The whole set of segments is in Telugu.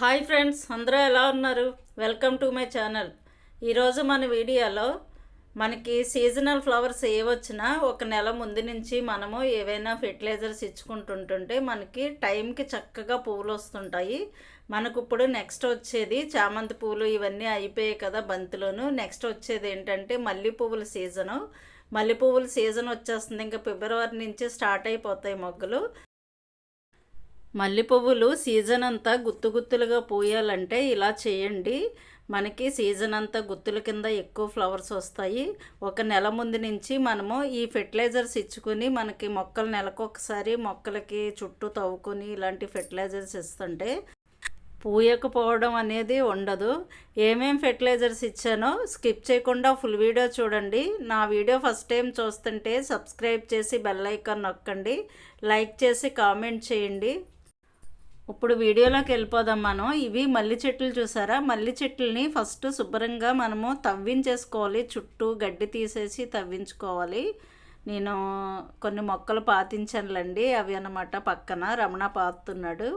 హాయ్ ఫ్రెండ్స్ అందరూ ఎలా ఉన్నారు? Welcome to my channel. ఈరోజు మన వీడియోలో మనకి సీజనల్ ఫ్లవర్స్ ఏ వచ్చినా ఒక నెల ముందు నుంచి మనము ఏవైనా ఫెర్టిలైజర్స్ ఇచ్చుకుంటుంటుంటే మనకి టైంకి చక్కగా పువ్వులు వస్తుంటాయి మనకు ఇప్పుడు నెక్స్ట్ వచ్చేది చామంతి పువ్వులు ఇవన్నీ అయిపోయాయి కదా బంతిలోను. నెక్స్ట్ వచ్చేది ఏంటంటే మల్లె పువ్వుల సీజను. మల్లె పువ్వుల సీజన్ వచ్చేస్తుంది ఇంకా ఫిబ్రవరి నుంచి స్టార్ట్ అయిపోతాయి మొగ్గలు. మల్లె పువ్వులు సీజన్ అంతా గుత్తు గుత్తులుగా పూయాలంటే ఇలా చేయండి. మనకి సీజన్ అంతా గుత్తుల కింద ఎక్కువ ఫ్లవర్స్ వస్తాయి. ఒక నెల ముందు నుంచి మనము ఈ ఫెర్టిలైజర్స్ ఇచ్చుకుని మనకి మొక్కలు నెలకు ఒకసారి మొక్కలకి చుట్టూ తవ్వుకొని ఇలాంటి ఫెర్టిలైజర్స్ ఇస్తుంటే పూయకపోవడం అనేది ఉండదు. ఏమేం ఫెర్టిలైజర్స్ ఇచ్చానో స్కిప్ చేయకుండా ఫుల్ వీడియో చూడండి. నా వీడియో ఫస్ట్ టైం చూస్తుంటే సబ్స్క్రైబ్ చేసి బెల్ ఐకాన్ నొక్కండి. లైక్ చేసి కామెంట్ చేయండి. ఇప్పుడు వీడియోలోకి వెళ్ళిపోదాం మనం. ఇవి మల్లి చెట్లు చూసారా? మల్లి చెట్లని ఫస్ట్ శుభ్రంగా మనము తవ్వించేసుకోవాలి. చుట్టూ గడ్డి తీసేసి తవ్వించుకోవాలి. నేను కొన్ని మొక్కలు పాతించానులండి. అవి అన్నమాట పక్కన రమణ పాతున్నాడు.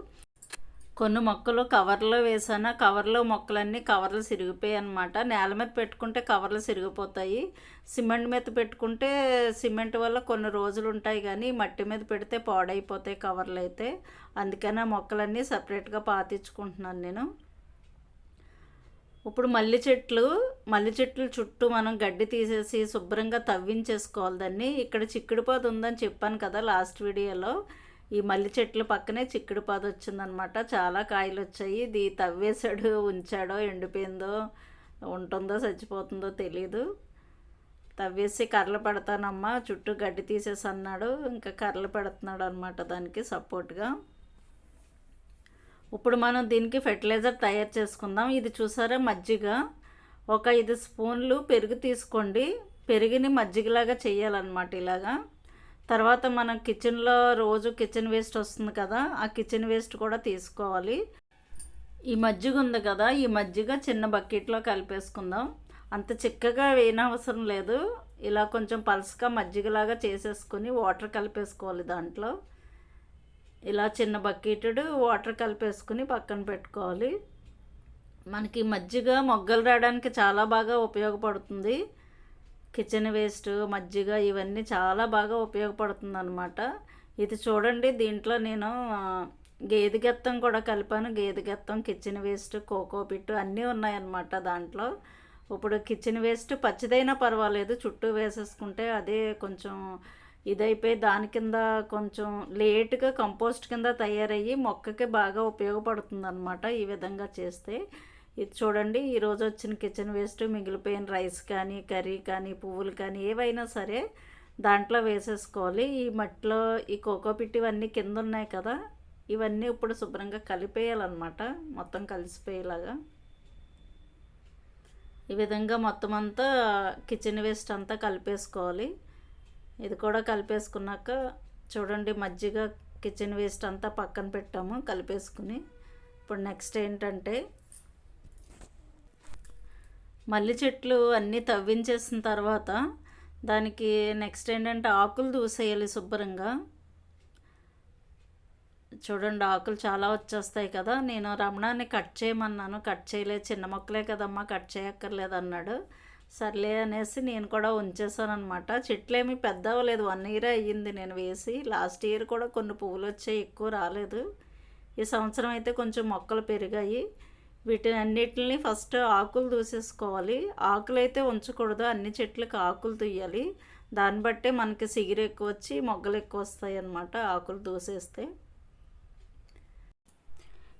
కొన్ని మొక్కలు కవర్లో వేసాను కవర్లో మొక్కలన్నీ కవర్లు సిరిగిపోయాయి అనమాట నేల మీద పెట్టుకుంటే కవర్లు సిరిగిపోతాయి. సిమెంట్ మీద పెట్టుకుంటే సిమెంట్ వల్ల కొన్ని రోజులు ఉంటాయి కానీ మట్టి మీద పెడితే పాడైపోతాయి కవర్లు అయితే. అందుకని ఆ మొక్కలన్నీ సపరేట్గా పాతించుకుంటున్నాను నేను. ఇప్పుడు మల్లి చెట్లు మల్లి చెట్లు చుట్టూ మనం గడ్డి తీసేసి శుభ్రంగా తవ్వించేసుకోవాలి దాన్ని. ఇక్కడ చిక్కుడుపాదు ఉందని చెప్పాను కదా లాస్ట్ వీడియోలో. ఈ మల్లె చెట్ల పక్కనే చిక్కుడు పాదు వచ్చిందనమాట. చాలా కాయలు వచ్చాయి ఇది తవ్వేశాడు ఉంచాడో ఎండిపోయిందో ఉంటుందో చచ్చిపోతుందో తెలీదు. తవ్వేసి కర్రలు పెడతానమ్మా. చుట్టూ గడ్డి తీసేసి అన్నాడు ఇంకా కర్రలు పెడుతున్నాడు అనమాట దానికి సపోర్ట్గా. ఇప్పుడు మనం దీనికి ఫెర్టిలైజర్ తయారు చేసుకుందాం. ఇది చూసారా మజ్జిగ? ఒక ఐదు స్పూన్లు పెరుగు తీసుకోండి. పెరుగుని మజ్జిగలాగా చేయాలన్నమాట ఇలాగా. తర్వాత మనం కిచెన్లో రోజు కిచెన్ వేస్ట్ వస్తుంది కదా ఆ కిచెన్ వేస్ట్ కూడా తీసుకోవాలి. ఈ మజ్జిగ ఉంది కదా ఈ మజ్జిగ చిన్న బకెట్లో కలిపేసుకుందాం. అంత చిక్కగా వేయనవసరం లేదు. ఇలా కొంచెం పల్స్గా మజ్జిగలాగా చేసేసుకొని వాటర్ కలిపేసుకోవాలి దాంట్లో. ఇలా చిన్న బకెటుడు వాటర్ కలిపేసుకుని పక్కన పెట్టుకోవాలి. మనకి మజ్జిగ మొగ్గలు రావడానికి చాలా బాగా ఉపయోగపడుతుంది. కిచెన్ వేస్ట్ మజ్జిగ ఇవన్నీ చాలా బాగా ఉపయోగపడుతుంది అనమాట ఇది చూడండి దీంట్లో నేను గేదె గెత్తం కూడా కలిపాను. గేదె గెత్తం కిచెన్ వేస్ట్ కోకో పిట్టు అన్నీ ఉన్నాయన్నమాట దాంట్లో. ఇప్పుడు కిచెన్ వేస్ట్ పచ్చిదైనా పర్వాలేదు చుట్టూ వేసేసుకుంటే అదే కొంచెం ఇదైపోయి దాని కింద కొంచెం లేటుగా కంపోస్ట్ కింద తయారయ్యి మొక్కకి బాగా ఉపయోగపడుతుంది అనమాట ఈ విధంగా చేస్తే. ఇది చూడండి ఈరోజు వచ్చిన కిచెన్ వేస్ట్ మిగిలిపోయిన రైస్ కానీ కర్రీ కానీ పువ్వులు కానీ ఏవైనా సరే దాంట్లో వేసేసుకోవాలి. ఈ మట్టిలో ఈ కోకో పిట్ ఇవన్నీ కింద ఉన్నాయి కదా ఇవన్నీ ఇప్పుడు శుభ్రంగా కలిపేయాలన్నమాట. మొత్తం కలిసిపోయేలాగా. ఈ విధంగా మొత్తం అంతా కిచెన్ వేస్ట్ అంతా కలిపేసుకోవాలి. ఇది కూడా కలిపేసుకున్నాక చూడండి మజ్జిగ కిచెన్ వేస్ట్ అంతా పక్కన పెట్టాము కలిపేసుకుని. ఇప్పుడు నెక్స్ట్ ఏంటంటే మల్లి చెట్లు అన్నీ తవ్వించేసిన తర్వాత దానికి నెక్స్ట్ ఏంటంటే ఆకులు దూసేయాలి శుభ్రంగా. చూడండి ఆకులు చాలా వచ్చేస్తాయి కదా. నేను రమణాన్ని కట్ చేయమన్నాను. కట్ చేయలేదు. చిన్న మొక్కలే కదమ్మా కట్ చేయక్కర్లేదు అన్నాడు. సర్లే అనేసి నేను కూడా ఉంచేసాను అనమాట చెట్లేమి పెద్ద అవ్వలేదు. వన్ ఇయర్ అయ్యింది నేను వేసి. లాస్ట్ ఇయర్ కూడా కొన్ని పువ్వులు వచ్చాయి ఎక్కువ రాలేదు. ఈ సంవత్సరం అయితే కొంచెం మొక్కలు పెరిగాయి. వీటిని అన్నిటిని ఫస్ట్ ఆకులు దూసేసుకోవాలి. ఆకులు అయితే ఉంచకూడదు. అన్ని చెట్లకు ఆకులు తీయాలి. దాన్ని బట్టే మనకి సిగిరి ఎక్కువ వచ్చి మొగ్గలు ఎక్కువ వస్తాయి అన్నమాట ఆకులు దూసేస్తే.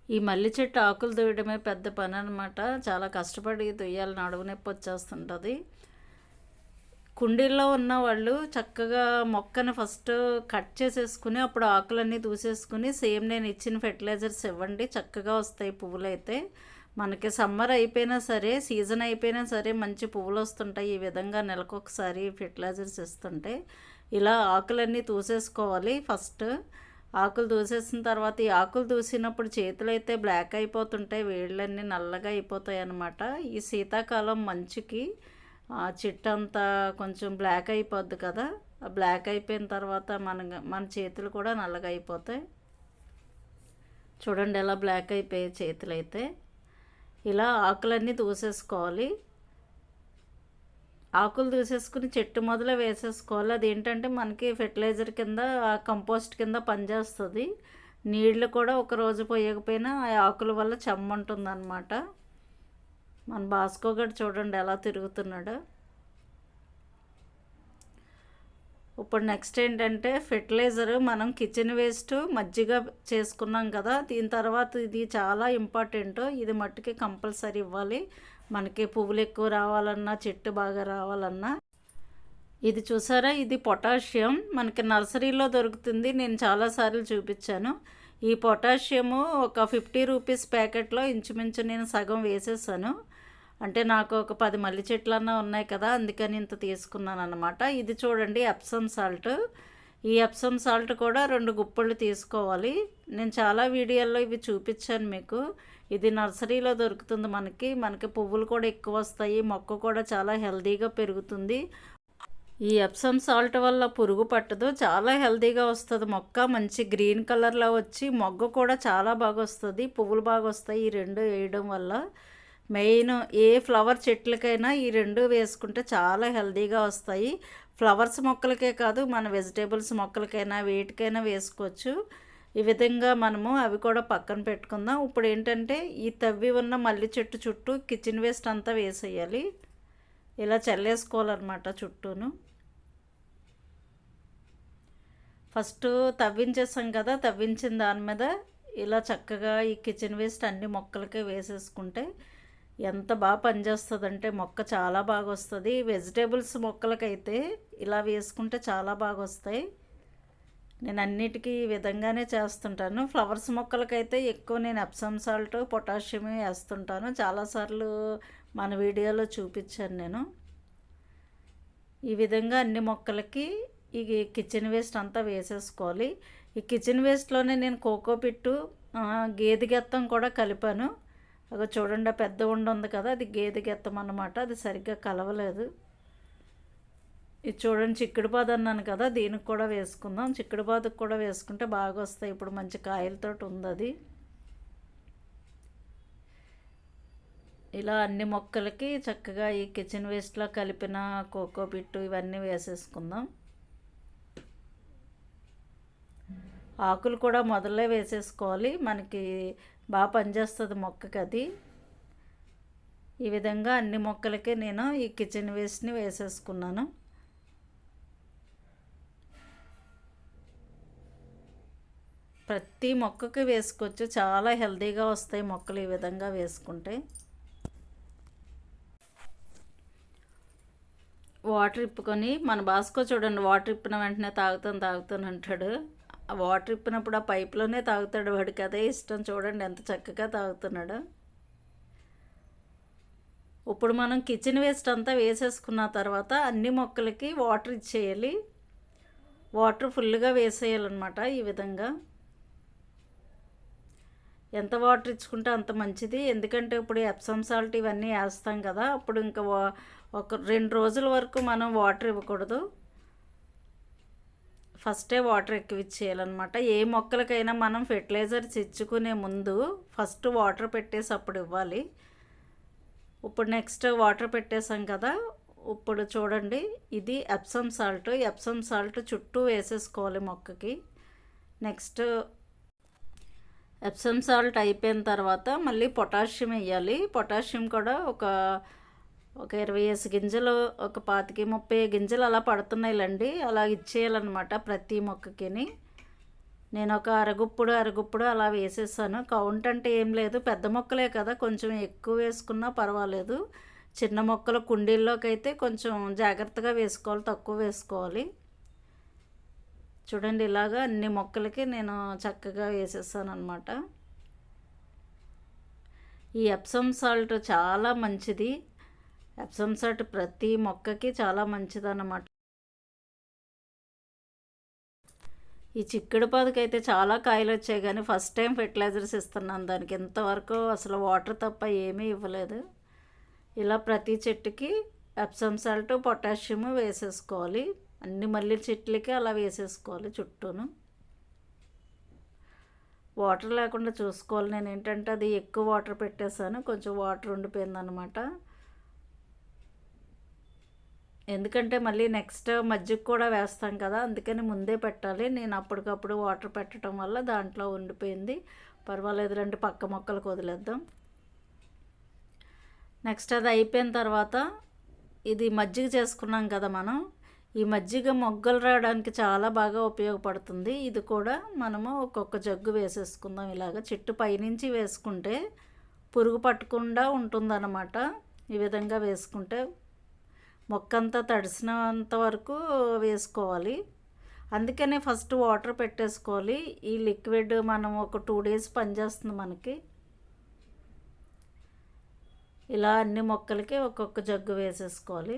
ఈ మల్లి చెట్టు ఆకులు దూయడమే పెద్ద పని అనమాట చాలా కష్టపడి దుయ్యాలి నడువు నొప్పి వచ్చేస్తుంటుంది. కుండీల్లో ఉన్న వాళ్ళు చక్కగా మొక్కని ఫస్ట్ కట్ చేసేసుకుని అప్పుడు ఆకులన్నీ దూసేసుకుని సేమ్ నేను ఇచ్చిన ఫెర్టిలైజర్స్ ఇవ్వండి. చక్కగా వస్తాయి పువ్వులు అయితే మనకి సమ్మర్ అయిపోయినా సరే సీజన్ అయిపోయినా సరే మంచి పువ్వులు వస్తుంటాయి ఈ విధంగా నెలకొకసారి ఫెర్టిలైజర్స్ ఇస్తుంటే ఇలా ఆకులన్నీ తూసేసుకోవాలి. ఫస్ట్ ఆకులు దూసేసిన తర్వాత ఈ ఆకులు దూసినప్పుడు చేతులు అయితే బ్లాక్ అయిపోతుంటాయి. వేళ్ళన్నీ నల్లగా అయిపోతాయి అన్నమాట ఈ శీతాకాలం మంచుకి ఆ చెట్టు అంతా కొంచెం బ్లాక్ అయిపోద్ది కదా. ఆ బ్లాక్ అయిపోయిన తర్వాత మన మన చేతులు కూడా నల్లగా అయిపోతాయి. చూడండి ఎలా బ్లాక్ అయిపోయాయి చేతులు అయితే ఇలా ఆకులన్నీ దూసేసుకోవాలి. ఆకులు దూసేసుకుని చెట్టు మొదలు వేసేసుకోవాలి. అది ఏంటంటే మనకి ఫెర్టిలైజర్ కింద కంపోస్ట్ కింద పనిచేస్తుంది. నీళ్ళు కూడా ఒక రోజు పోయకపోయినా ఆ ఆకుల వల్ల చెమ్మంటుంది అనమాట మన బాస్కో గడు చూడండి ఎలా తిరుగుతున్నాడు. ఇప్పుడు నెక్స్ట్ ఏంటంటే ఫెర్టిలైజర్ మనం కిచెన్ వేస్ట్ మజ్జిగ చేసుకున్నాం కదా దీని తర్వాత ఇది చాలా ఇంపార్టెంట్ ఇది మట్టుకి కంపల్సరీ ఇవ్వాలి. మనకి పువ్వులు ఎక్కువ రావాలన్నా చెట్టు బాగా రావాలన్నా. ఇది చూసారా? ఇది పొటాషియం. మనకి నర్సరీలో దొరుకుతుంది. నేను చాలాసార్లు చూపించాను. ఈ పొటాషియము ఒక ఫిఫ్టీ రూపీస్ ప్యాకెట్లో ఇంచుమించు నేను సగం వేసేసాను. అంటే నాకు ఒక పది మల్లి చెట్లన్నా ఉన్నాయి కదా అందుకని ఇంత తీసుకున్నాను అనమాట ఇది చూడండి ఎప్సమ్ సాల్ట్ ఈ ఎప్సమ్ సాల్ట్ కూడా రెండు గుప్పళ్ళు తీసుకోవాలి. నేను చాలా వీడియోల్లో ఇవి చూపించాను మీకు. ఇది నర్సరీలో దొరుకుతుంది మనకి. మనకి పువ్వులు కూడా ఎక్కువ వస్తాయి మొక్క కూడా చాలా హెల్దీగా పెరుగుతుంది. ఈ ఎప్సమ్ సాల్ట్ వల్ల పురుగు పట్టదు చాలా హెల్దీగా వస్తుంది. మొక్క మంచి గ్రీన్ కలర్లో వచ్చి మొగ్గ కూడా చాలా బాగా వస్తుంది. పువ్వులు బాగా వస్తాయి ఈ రెండు వేయడం వల్ల. మెయిన్ ఏ ఫ్లవర్ చెట్లకైనా ఈ రెండు వేసుకుంటే చాలా హెల్దీగా వస్తాయి. ఫ్లవర్స్ మొక్కలకే కాదు మన వెజిటేబుల్స్ మొక్కలకైనా వేటికైనా వేసుకోవచ్చు. ఈ విధంగా మనము అవి కూడా పక్కన పెట్టుకుందాం. ఇప్పుడు ఏంటంటే ఈ తవ్వి ఉన్న మల్లి చెట్టు చుట్టూ కిచెన్ వేస్ట్ అంతా వేసేయాలి. ఇలా చల్లేసుకోవాలన్నమాట చుట్టూను. ఫస్ట్ తవ్వించేసాం కదా తవ్వించిన దాని మీద ఇలా చక్కగా ఈ కిచెన్ వేస్ట్ అన్ని మొక్కలకే వేసేసుకుంటే ఎంత బాగా పనిచేస్తుందంటే మొక్క చాలా బాగా వస్తుంది వెజిటేబుల్స్ మొక్కలకైతే ఇలా వేసుకుంటే చాలా బాగా వస్తాయి నేను అన్నిటికీ ఈ విధంగానే చేస్తుంటాను. ఫ్లవర్స్ మొక్కలకైతే ఎక్కువ నేను ఎప్సమ్ సాల్ట్ పొటాషియం వేస్తుంటాను. చాలాసార్లు మన వీడియోలో చూపించాను నేను. ఈ విధంగా అన్ని మొక్కలకి ఈ కిచెన్ వేస్ట్ అంతా వేసేసుకోవాలి. ఈ కిచెన్ వేస్ట్లోనే నేను కోకో పిట్టు గేదె గెత్తం కూడా కలిపాను. అగో చూడండి పెద్ద ఉండ ఉంది కదా అది గేదె గెత్తం అన్నమాట అది సరిగ్గా కలవలేదు. ఇది చూడండి చిక్కుడుపాదు అన్నాను కదా దీనికి కూడా వేసుకుందాం. చిక్కుడుపాదకు కూడా వేసుకుంటే బాగా వస్తాయి ఇప్పుడు మంచి కాయలతో ఉంది అది. ఇలా అన్ని మొక్కలకి చక్కగా ఈ కిచెన్ వేస్ట్లో కలిపిన కోకో పిట్టు ఇవన్నీ వేసేసుకుందాం. ఆకులు కూడా మొదలే వేసేసుకోవాలి. మనకి బాగా పనిచేస్తుంది మొక్కకి అది. ఈ విధంగా అన్ని మొక్కలకి నేను ఈ కిచెన్ వేస్ట్ని వేసేసుకున్నాను. ప్రతి మొక్కకి వేసుకోవచ్చు చాలా హెల్తీగా వస్తాయి మొక్కలు ఈ విధంగా వేసుకుంటే. వాటర్ ఇప్పుకొని మన బాస్కో చూడండి వాటర్ ఇప్పిన వెంటనే తాగుతాను తాగుతాను అంటాడు. వాటర్ ఇప్పినప్పుడు ఆ పైప్లోనే తాగుతాడు వాడికి అదే ఇష్టం చూడండి ఎంత చక్కగా తాగుతున్నాడు. ఇప్పుడు మనం కిచెన్ వేస్ట్ అంతా వేసేసుకున్న తర్వాత అన్ని మొక్కలకి వాటర్ ఇచ్చేయాలి. వాటర్ ఫుల్గా వేసేయాలన్నమాట ఈ విధంగా. ఎంత వాటర్ ఇచ్చుకుంటే అంత మంచిది. ఎందుకంటే ఇప్పుడు ఎప్సమ్ సాల్ట్ ఇవన్నీ వేస్తాం కదా అప్పుడు ఇంకా ఒక రెండు రోజుల వరకు మనం వాటర్ ఇవ్వకూడదు. ఫస్టే వాటర్ ఎక్కువ ఇచ్చేయాలన్నమాట ఏ మొక్కలకైనా మనం ఫెర్టిలైజర్స్ ఇచ్చుకునే ముందు ఫస్ట్ వాటర్ పెట్టేసి అప్పుడు ఇవ్వాలి. ఇప్పుడు నెక్స్ట్ వాటర్ పెట్టేసాం కదా ఇప్పుడు చూడండి ఇది ఎప్సమ్ సాల్ట్ ఎప్సమ్ సాల్ట్ చుట్టూ వేసేసుకోవాలి మొక్కకి. నెక్స్ట్ ఎప్సమ్ సాల్ట్ అయిపోయిన తర్వాత మళ్ళీ పొటాషియం వేయాలి. పొటాషియం కూడా ఒక ఒక ఇరవై వేసి గింజలు ఒక పాతికి ముప్పై గింజలు అలా పడుతున్నాయిలండి. అలా ఇచ్చేయాలన్నమాట ప్రతి మొక్కకిని. నేను ఒక అరగుప్పుడు అరగుప్పుడు అలా వేసేసాను. కౌంట్ అంటే ఏం లేదు. పెద్ద మొక్కలే కదా కొంచెం ఎక్కువ వేసుకున్నా పర్వాలేదు. చిన్న మొక్కల కుండీల్లోకి అయితే కొంచెం జాగ్రత్తగా వేసుకోవాలి తక్కువ వేసుకోవాలి. చూడండి ఇలాగా అన్ని మొక్కలకి నేను చక్కగా వేసేసాను అనమాట ఈ ఎప్సమ్ సాల్ట్ చాలా మంచిది. ఎప్సమ్ సాల్ట్ ప్రతి మొక్కకి చాలా మంచిది అన్నమాట ఈ చిక్కుడు పాదుకైతే చాలా కాయలు వచ్చాయి కానీ ఫస్ట్ టైం ఫెర్టిలైజర్స్ ఇస్తున్నాను దానికి. ఇంతవరకు అసలు వాటర్ తప్ప ఏమీ ఇవ్వలేదు. ఇలా ప్రతి చెట్టుకి ఎప్సమ్ సాల్ట్ పొటాషియం వేసేసుకోవాలి. అన్ని మళ్ళీ చెట్లకి అలా వేసేసుకోవాలి చుట్టూను. వాటర్ లేకుండా చూసుకోవాలి. నేను ఏంటంటే అది ఎక్కువ వాటర్ పెట్టేశాను. కొంచెం వాటర్ ఉండిపోయింది అనమాట ఎందుకంటే మళ్ళీ నెక్స్ట్ మజ్జిగ కూడా వేస్తాం కదా అందుకని ముందే పెట్టాలి. నేను అప్పటికప్పుడు వాటర్ పెట్టడం వల్ల దాంట్లో ఉండిపోయింది. పర్వాలేదు రండి పక్క మొక్కలకు వదిలేద్దాం. నెక్స్ట్ అది అయిపోయిన తర్వాత ఇది మజ్జిగ చేసుకున్నాం కదా మనం. ఈ మజ్జిగ మొగ్గలు రావడానికి చాలా బాగా ఉపయోగపడుతుంది. ఇది కూడా మనము ఒక్కొక్క జగ్గు వేసేసుకుందాం. ఇలాగ చెట్టు పైనుంచి వేసుకుంటే పురుగు పట్టకుండా ఉంటుందన్నమాట. ఈ విధంగా వేసుకుంటే మొక్కంతా తడిసినంత వరకు వేసుకోవాలి. అందుకనే ఫస్ట్ వాటర్ పెట్టేసుకోవాలి. ఈ లిక్విడ్ మనం ఒక టూ డేస్ పనిచేస్తుంది మనకి. ఇలా అన్ని మొక్కలకి ఒక్కొక్క జగ్గు వేసేసుకోవాలి.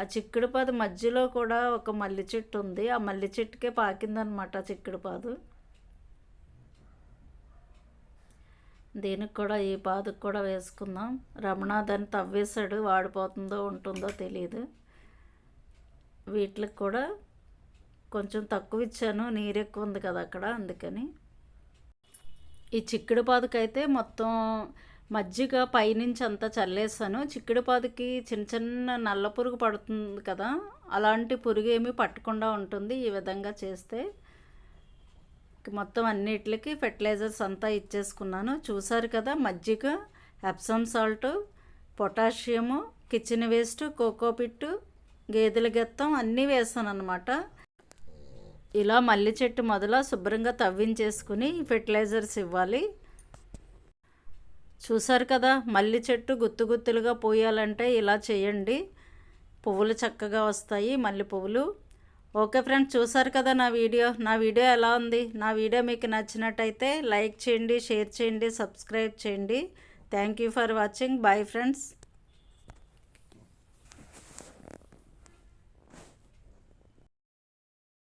ఆ చిక్కుడు పాదు మధ్యలో కూడా ఒక మల్లి చెట్టు ఉంది. ఆ మల్లి చెట్టుకే పాకిందనమాట చిక్కుడు పాదు దీనికి కూడా ఈ పాదుకు కూడా వేసుకుందాం. రమణ దాన్ని తవ్వేశాడు వాడిపోతుందో ఉంటుందో తెలియదు వీటికి కూడా కొంచెం తక్కువ ఇచ్చాను నీరు ఎక్కువ ఉంది కదా అక్కడ అందుకని. ఈ చిక్కుడు పాదుకైతే మొత్తం మజ్జిగ పైనుంచి అంతా చల్లేసాను చిక్కుడు పాదుకి చిన్న చిన్న నల్ల పురుగు పడుతుంది కదా అలాంటి పురుగు ఏమీ పట్టకుండా ఉంటుంది ఈ విధంగా చేస్తే. మొత్తం అన్నిటికి ఫెర్టిలైజర్స్ అంతా ఇచ్చేసుకున్నాను. చూసారు కదా మజ్జిగ Epsom salt potassium kitchen waste cocopeat గేదెల గెత్తం అన్నీ వేసాను అనమాట ఇలా మల్లి చెట్టు మొదల శుభ్రంగా తవ్వించేసుకుని ఫెర్టిలైజర్స్ ఇవ్వాలి. చూసారు కదా మల్లి చెట్టు గుత్తు గుత్తులుగా పోయాలంటే ఇలా చేయండి. పువ్వులు చక్కగా వస్తాయి మల్లె పువ్వులు. ఓకే ఫ్రెండ్స్ చూసారు కదా నా వీడియో. నా వీడియో ఎలా ఉంది? నా వీడియో మీకు నచ్చినట్టయితే లైక్ చేయండి షేర్ చేయండి సబ్స్క్రైబ్ చేయండి. Thank you for watching bye friends